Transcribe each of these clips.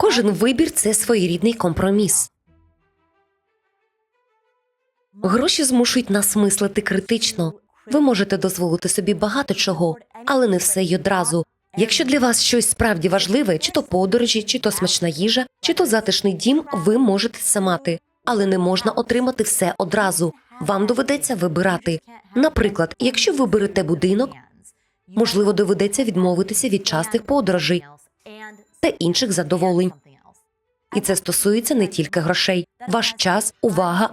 Кожен вибір це своєрідний компроміс. Гроші змушують нас мислити критично. Ви можете дозволити собі багато чого, але не все й одразу. Якщо для вас щось справді важливе, чи то подорожі, чи то смачна їжа, чи то затишний дім, ви можете це мати, але не можна отримати все одразу. Вам доведеться вибирати. Наприклад, якщо ви берете будинок, можливо, доведеться відмовитися від частих подорожей та інших задоволень. І це стосується не тільки грошей. Ваш час, увага,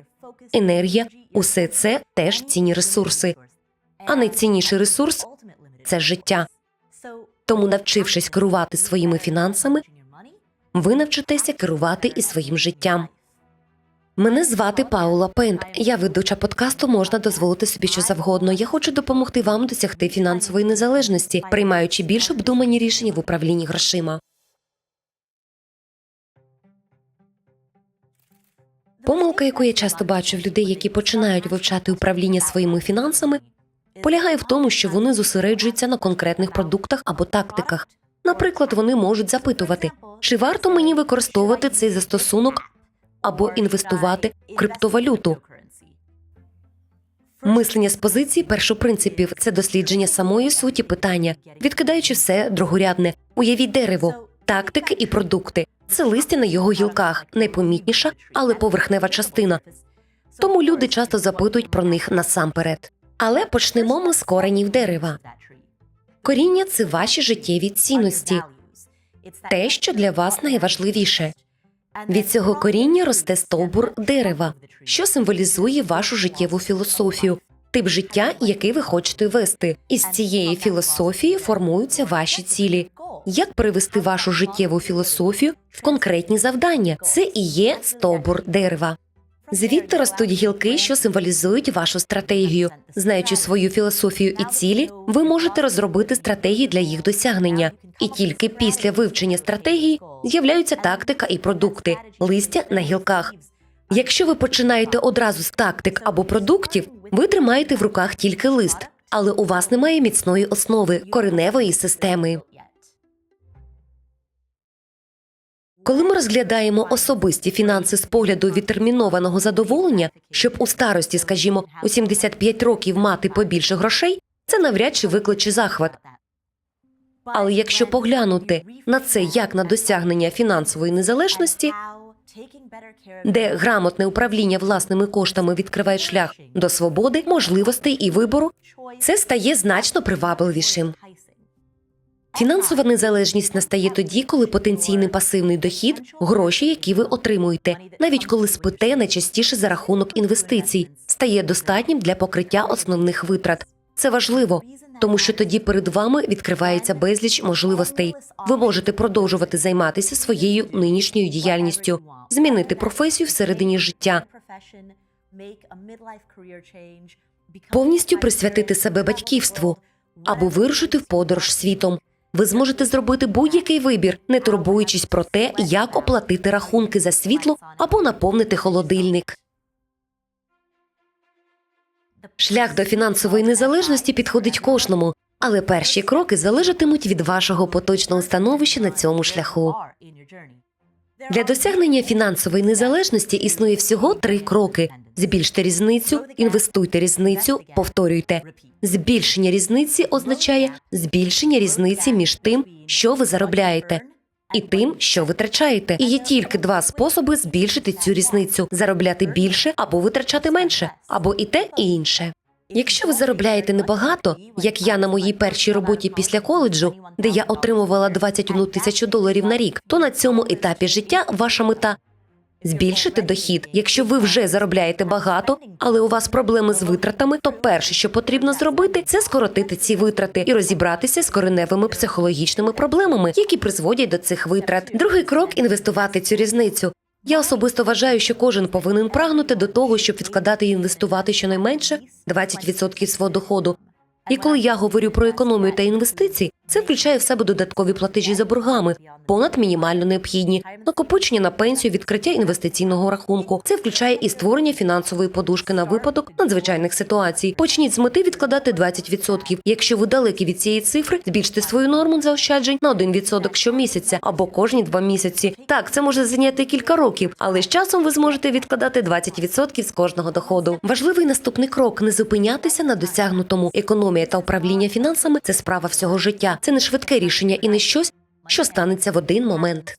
енергія усе це теж цінні ресурси. А найцінніший ресурс це життя. Тому, навчившись керувати своїми фінансами, ви навчитеся керувати і своїм життям. Мене звати Паула Пент. Я ведуча подкасту можна дозволити собі що завгодно. Я хочу допомогти вам досягти фінансової незалежності, приймаючи більш обдумані рішення в управлінні грошима. Помилка, яку я часто бачу в людей, які починають вивчати управління своїми фінансами, полягає в тому, що вони зосереджуються на конкретних продуктах або тактиках. Наприклад, вони можуть запитувати, чи варто мені використовувати цей застосунок або інвестувати в криптовалюту. Мислення з позиції першопринципів це дослідження самої суті питання, відкидаючи все другорядне. Уявіть дерево, тактики і продукти. Це листя на його гілках, найпомітніша, але поверхнева частина. Тому люди часто запитують про них насамперед. Але почнемо ми з коренів дерева. Коріння це ваші життєві цінності, те, що для вас найважливіше. Від цього коріння росте стовбур дерева, що символізує вашу життєву філософію, тип життя, який ви хочете вести. Із цієї філософії формуються ваші цілі. Як перевести вашу життєву філософію в конкретні завдання? Це і є стовбур дерева. Звідти ростуть гілки, що символізують вашу стратегію. Знаючи свою філософію і цілі, ви можете розробити стратегії для їх досягнення. І тільки після вивчення стратегії з'являються тактика і продукти, листя на гілках. Якщо ви починаєте одразу з тактик або продуктів, ви тримаєте в руках тільки лист, але у вас немає міцної основи кореневої системи. Коли ми розглядаємо особисті фінанси з погляду відтермінованого задоволення, щоб у старості, скажімо, у 75 років мати побільше грошей, це навряд чи викличе захват. Але якщо поглянути на це як на досягнення фінансової незалежності, де грамотне управління власними коштами відкриває шлях до свободи, можливостей і вибору, це стає значно привабливішим. Фінансова незалежність настає тоді, коли потенційний пасивний дохід гроші, які ви отримуєте, навіть коли спите найчастіше за рахунок інвестицій, стає достатнім для покриття основних витрат. Це важливо, тому що тоді перед вами відкривається безліч можливостей. Ви можете продовжувати займатися своєю нинішньою діяльністю, змінити професію всередині життя, повністю присвятити себе батьківству або вирушити в подорож світом. Ви зможете зробити будь-який вибір, не турбуючись про те, як оплатити рахунки за світло або наповнити холодильник. Шлях до фінансової незалежності підходить кожному, але перші кроки залежатимуть від вашого поточного становища на цьому шляху. Для досягнення фінансової незалежності існує всього три кроки: збільште різницю, інвестуйте різницю, повторюйте. Збільшення різниці означає збільшення різниці між тим, що ви заробляєте, і тим, що витрачаєте. І є тільки два способи збільшити цю різницю: заробляти більше або витрачати менше, або і те, і інше. Якщо ви заробляєте небагато, як я на моїй першій роботі після коледжу, де я отримувала 21 тисячу доларів на рік, то на цьому етапі життя ваша мета збільшити дохід. Якщо ви вже заробляєте багато, але у вас проблеми з витратами, то перше, що потрібно зробити, це скоротити ці витрати і розібратися з кореневими психологічними проблемами, які призводять до цих витрат. Другий крок інвестувати цю різницю. Я особисто вважаю, що кожен повинен прагнути до того, щоб відкладати і інвестувати щонайменше 20% свого доходу. І коли я говорю про економію та інвестиції, це включає в себе додаткові платежі за боргами, понад мінімально необхідні, накопичення на пенсію, відкриття інвестиційного рахунку. Це включає і створення фінансової подушки на випадок надзвичайних ситуацій. Почніть з мети відкладати 20%. Якщо ви далекі від цієї цифри, збільште свою норму заощаджень на 1% щомісяця або кожні два місяці. Так, це може зайняти кілька років, але з часом ви зможете відкладати 20% з кожного доходу. Важливий наступний крок не зупинятися на досягнутому. Економія та управління фінансами це справа всього життя. Це не швидке рішення і не щось, що станеться в один момент.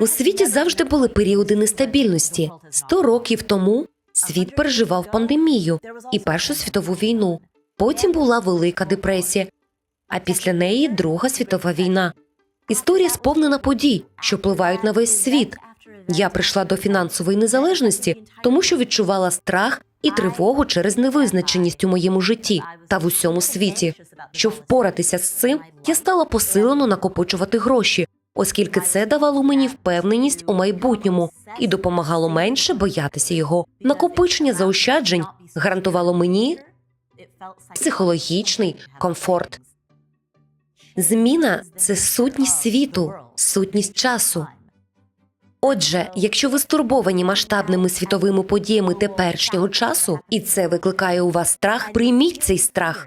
У світі завжди були періоди нестабільності. Сто років тому світ переживав пандемію і Першу світову війну. Потім була Велика депресія, а після неї Друга світова війна. Історія сповнена подій, що впливають на весь світ. Я прийшла до фінансової незалежності, тому що відчувала страх і тривогу через невизначеність у моєму житті та в усьому світі. Щоб впоратися з цим, я стала посилено накопичувати гроші, оскільки це давало мені впевненість у майбутньому і допомагало менше боятися його. Накопичення заощаджень гарантувало мені психологічний комфорт. Зміна це сутність світу, сутність часу. Отже, якщо ви стурбовані масштабними світовими подіями теперішнього часу, і це викликає у вас страх, прийміть цей страх,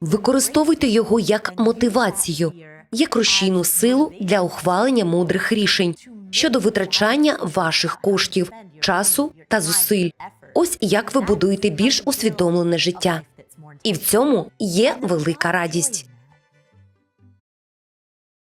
використовуйте його як мотивацію, як рушійну силу для ухвалення мудрих рішень щодо витрачання ваших коштів, часу та зусиль. Ось як ви будуєте більш усвідомлене життя. І в цьому є велика радість.